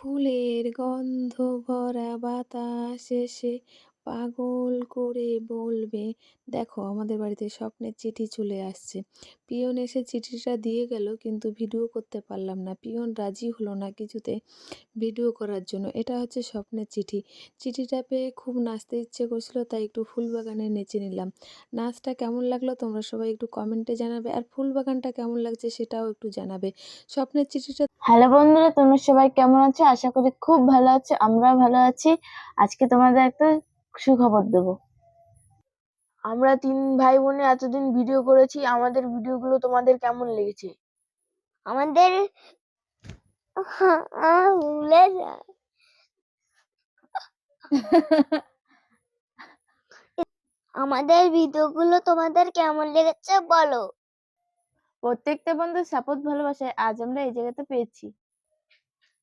ফুলের গন্ধ ভরা বাতাস এসে পাগল করে বলবে, দেখো, আমাদের বাড়িতে স্বপ্নের চিঠি চলে আসছে। পিয়ন এসে চিঠিটা দিয়ে গেল, কিন্তু ভিডিও করতে পারলাম না। পিয়ন রাজি হলো না কিছুতে ভিডিও করার জন্য। এটা হচ্ছে স্বপ্নের চিঠি। চিঠিটা পেয়ে খুব নাচতে ইচ্ছে করছিল, তাই একটু ফুল বাগানে নেচে নিলাম। নাচটা কেমন লাগল তোমরা সবাই একটু কমেন্টে জানাবে, আর ফুল বাগানটা কেমন লাগছে সেটাও একটু জানাবে। স্বপ্নের চিঠিটা হ্যালো বন্ধুরা, তোমরা সবাই কেমন আছো? আশা করি খুব ভালো আছো আমরা ভালো আছি। আজকে তোমাদের একটা সুখবর দেব। আমরা তিন ভাই বোনে এতদিন ভিডিও করেছি আমাদের ভিডিওগুলো তোমাদের কেমন লেগেছে? আমাদের ভুলে যায় আমাদের ভিডিওগুলো তোমাদের কেমন লেগেছে বলো? প্রত্যেকটা বন্ধুর সাপোর্ট ভালোবাসায় আজ আমরা এই জায়গাতে পেয়েছি।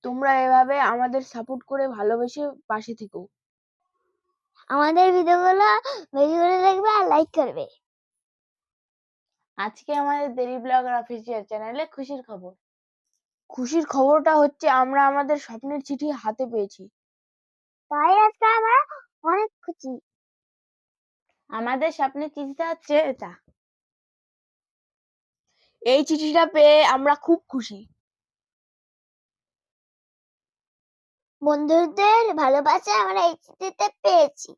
তোমরা এভাবে আমাদের সাপোর্ট করে ভালোবেসে পাশে থেকো। আমাদের ভিডিওগুলো বেশি করে দেখবে আর লাইক করবে। আজকে আমাদের দেরি ব্লগার অফিসিয়াল চ্যানেলে খুশির খবর। খুশির খবরটা হচ্ছে আমরা আমাদের স্বপ্নের চিঠি হাতে পেয়েছি। তাই আজকে আমরা অনেক খুশি। আমাদের স্বপ্নের চিঠিটা হচ্ছে এটা। এই চিঠিটা পেয়ে আমরা খুব খুশি। বন্ধুদের ভালোবাসা আমরা এই চিঠিতে পেয়েছি।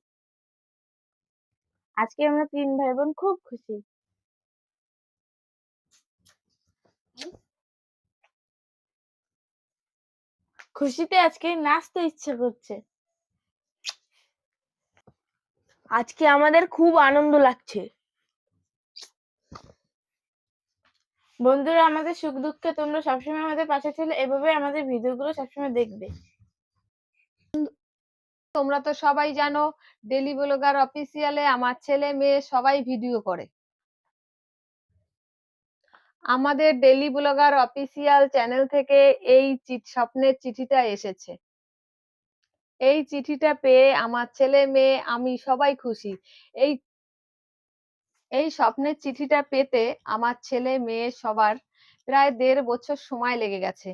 আজকে আমরা তিন ভাই বোন খুব খুশি। খুশিতে আজকে নাচতে ইচ্ছে করছে। আজকে আমাদের খুব আনন্দ লাগছে। বন্ধুরা আমাদের সুখ দুঃখে তোমরা সবসময় আমাদের পাশে ছিল। এভাবে আমাদের ভিডিওগুলো সবসময় দেখবে। তোমরা তো সবাই জানো ডেলি ব্লগার অফিসিয়ালে আমার ছেলে মেয়ে সবাই ভিডিও করে। আমাদের ডেলি ব্লগার অফিসিয়াল চ্যানেল থেকে এই স্বপ্নের চিঠিটা এসেছে। এই চিঠিটা পেয়ে আমার ছেলে মেয়ে, আমি সবাই খুশি। এই এই স্বপ্নের চিঠিটা পেতে আমার ছেলে মেয়ে সবার প্রায় দেড় বছর সময় লেগে গেছে।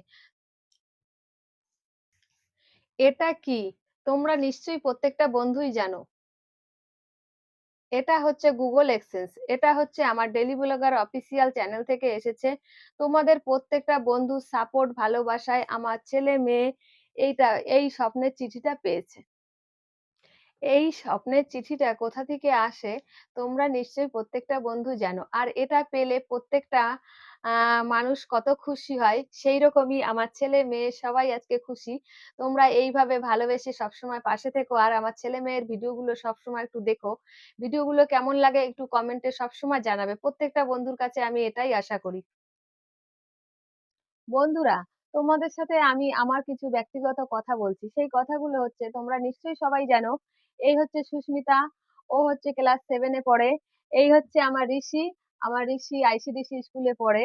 এটা কি? তোমরা নিশ্চয়ই প্রত্যেকটা বন্ধুই জানো। এটা হচ্ছে গুগল এক্সেস এটা হচ্ছে আমার ডেলি ব্লগার অফিসিয়াল চ্যানেল থেকে এসেছে। তোমাদের প্রত্যেকটা বন্ধু সাপোর্ট ভালোবাসায় আমার ছেলে মেয়ে এইটা, এই স্বপ্নের চিঠিটা পেয়েছে। এই স্বপ্নের চিঠিটা কোথা থেকে আসে তোমরা নিশ্চয়ই প্রত্যেকটা বন্ধু জানো। আর এটা পেলে প্রত্যেকটা আহ মানুষ কত খুশি হয়, সেই রকমই আমার ছেলে মেয়ে সবাই আজকে খুশি। তোমরা এইভাবে ভালোবেসে সবসময় পাশে থেকো আর আমার ছেলে মেয়ের ভিডিওগুলো সবসময় একটু দেখো। ভিডিওগুলো কেমন লাগে একটু কমেন্টে সবসময় জানাবে। প্রত্যেকটা বন্ধুর কাছে আমি এটাই আশা করি। বন্ধুরা, তোমাদের সাথে আমি আমার কিছু ব্যক্তিগত কথা বলছি। সেই কথাগুলো হচ্ছে, তোমরা নিশ্চয়ই সবাই জানো। এই হচ্ছে সুস্মিতা, ও হচ্ছে ক্লাস সেভেনে পড়ে। এই হচ্ছে আমার ঋষি। আমার ঋষি আইসিডিসি স্কুলে পড়ে।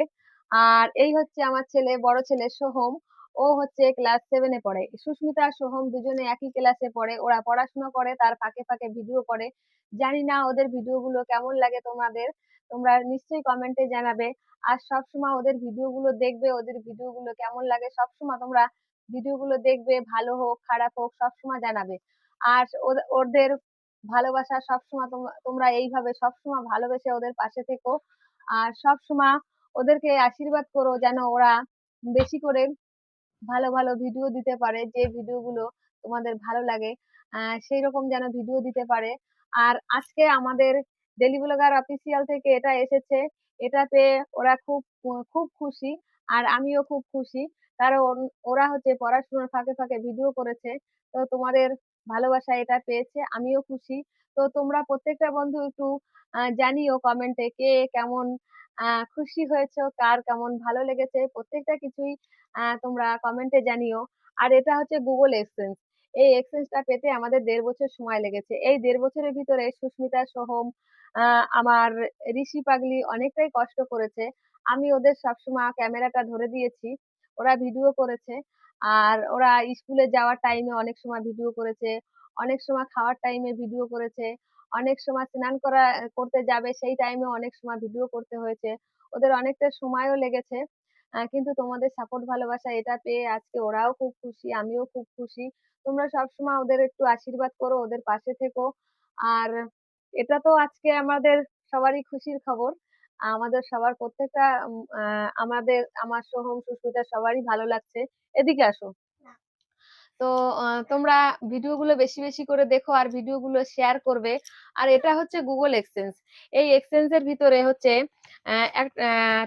আর এই হচ্ছে আমার ছেলে, বড় ছেলে সোহম। ও হচ্ছে ক্লাস সেভেনে পড়ে। সুস্মিতা আর সোহম দুজনে একই ক্লাসে পড়ে। ওরা পড়াশোনা করে, তার ফাঁকে ফাঁকে ভিডিও করে। জানি না ওদের ভিডিওগুলো কেমন লাগে তোমাদের। তোমরা নিশ্চয়ই কমেন্টে জানাবে। আর সবসময় ওদের ভিডিওগুলো দেখবে, ওদের ভিডিওগুলো কেমন লাগে সবসময় তোমরা ভিডিওগুলো দেখবে, ভালো হোক, খারাপ হোক সবসময় জানাবে। আর ওদের ভালোবাসা সবসময় তোমরা এইভাবে সবসময় ভালোবেসে ওদের পাশে থেকো। আর সবসময় ওদেরকে আশীর্বাদ করো যেন ওরা বেশি করে ভালো ভালো ভিডিও দিতে পারে, যে ভিডিওগুলো তোমাদের ভালো লাগে সেই রকম যেন ভিডিও দিতে পারে। আর আজকে আমাদের ডেলি ব্লগার অফিসিয়াল থেকে এটা এসেছে, এটা পেয়ে ওরা খুব খুব খুশি, আর আমিও খুব খুশি। কারণ ওরা হচ্ছে পড়াশোনার ফাঁকে ফাঁকে ভিডিও করেছে। তো তোমাদের ভালোবাসা এটা পেয়েছে, আমিও খুশি। তো তোমরা প্রত্যেকটা বন্ধু একটু জানিও কমেন্টে কে কেমন খুশি হয়েছো, কার কেমন ভালো লেগেছে, প্রত্যেকটা কিছুই তোমরা কমেন্টে জানিও। আর এটা হচ্ছে গুগল এক্সচেঞ্জ এই এক্সচেঞ্জটা পেতে আমাদের দেড় বছর সময় লেগেছে। এই দেড় বছরের ভিতরে সুস্মিতা সোহম আমার ঋষি পাগলি অনেকটাই কষ্ট করেছে। আমি ওদের সবসময় ক্যামেরাটা ধরে দিয়েছি। ওরা ভিডিও করেছে। আর ওরা স্কুলে যাওয়ার টাইমে অনেক সময় ভিডিও করেছে। অনেক সময় খাওয়ার টাইমে ভিডিও করেছে। অনেক সময় স্নান করা, করতে যাবে, সেই টাইমে অনেক সময় ভিডিও করতে হয়েছে। ওদের অনেকটা সময়ও লেগেছে। কিন্তু তোমাদের সাপোর্ট ভালোবাসা এটা পেয়ে আজকে ওরাও খুব খুশি, আমিও খুব খুশি। তোমরা সবসময় ওদের একটু আশীর্বাদ করো, ওদের পাশে থেকো। আর এটা তো আজকে আমাদের সবারই খুশির খবর। আমাদের সবার প্রত্যেকটা আমাদের আমার সোহম সুস্মিতা সবারই ভালো লাগছে। এদিকে আসো। তো তোমরা ভিডিওগুলো বেশি বেশি করে দেখো আর ভিডিওগুলো শেয়ার করবে। আর এটা হচ্ছে গুগল এক্সচেঞ্জ এই এক্সচেঞ্জের ভিতরে হচ্ছে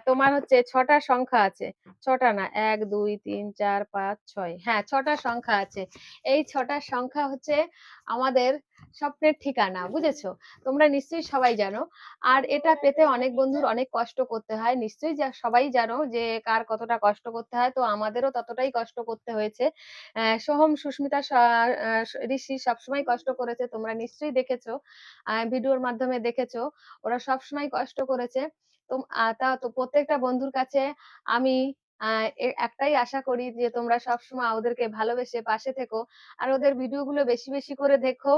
তোমার হচ্ছে ছটা সংখ্যা আছে। ছটা না এক দুই তিন চার পাঁচ ছয়। হ্যাঁ ছটা সংখ্যা আছে। এই ছটা সংখ্যা হচ্ছে আমাদের স্বপ্নের ঠিকানা, বুঝেছ? তোমরা নিশ্চয়ই সবাই জানো। আর এটা পেতে অনেক বন্ধুর অনেক কষ্ট করতে হয়। নিশ্চয়ই যা, সবাই জানো যে কার কতটা কষ্ট করতে হয়। তো আমাদেরও ততটাই কষ্ট করতে হয়েছে। সোহম, সুস্মিতা ঋষি সবসময় কষ্ট করেছে, তোমরা নিশ্চয়ই দেখেছ। ভিডিওর মাধ্যমে দেখেছ। ওরা সবসময় কষ্ট করেছে। তো প্রত্যেকটা বন্ধুর কাছে আমি একটাই আশা করি যে তোমরা সবসময় ওদেরকে ভালোবেসে পাশে থেকো। আর ওদের ভিডিওগুলো বেশি বেশি করে দেখো।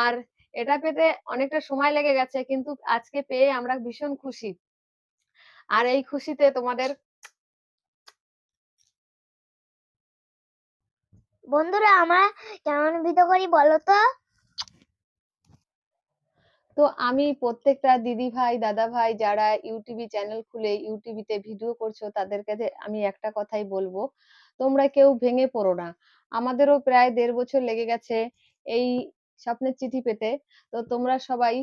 আর এটা পেতে অনেকটা সময় লেগে গেছে, কিন্তু আজকে পেয়ে আমরা ভীষণ খুশি। আর এই খুশিতে তোমাদের বন্ধুরা, আমরা কেমন ভিডিও করি বলো তো? তো আমি প্রত্যেকটা দিদি ভাই, দাদা ভাই যারা ইউটিউবে চ্যানেল খুলে ইউটিউবিতে ভিডিও করছ তাদের কাছে আমি একটা কথাই বলব, তোমরা কেউ ভেঙে পড়ো না। আমাদেরও প্রায় দেড় বছর লেগে গেছে এই স্বপ্নের চিঠি পেতে, তো তোমরা সবাই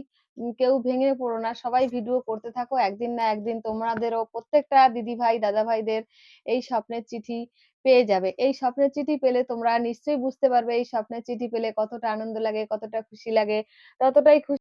কেউ ভেঙে পড়ো না, সবাই ভিডিও করতে থাকো, একদিন না একদিন তোমাদেরও প্রত্যেকটা দিদি ভাই, দাদা ভাইদের এই স্বপ্নের চিঠি পেয়ে যাবে। এই স্বপ্নের চিঠি পেলে তোমরা নিশ্চয়ই বুঝতে পারবে, এই স্বপ্নের চিঠি পেলে কতটা আনন্দ লাগে, কতটা খুশি লাগে, ততটাই খুশি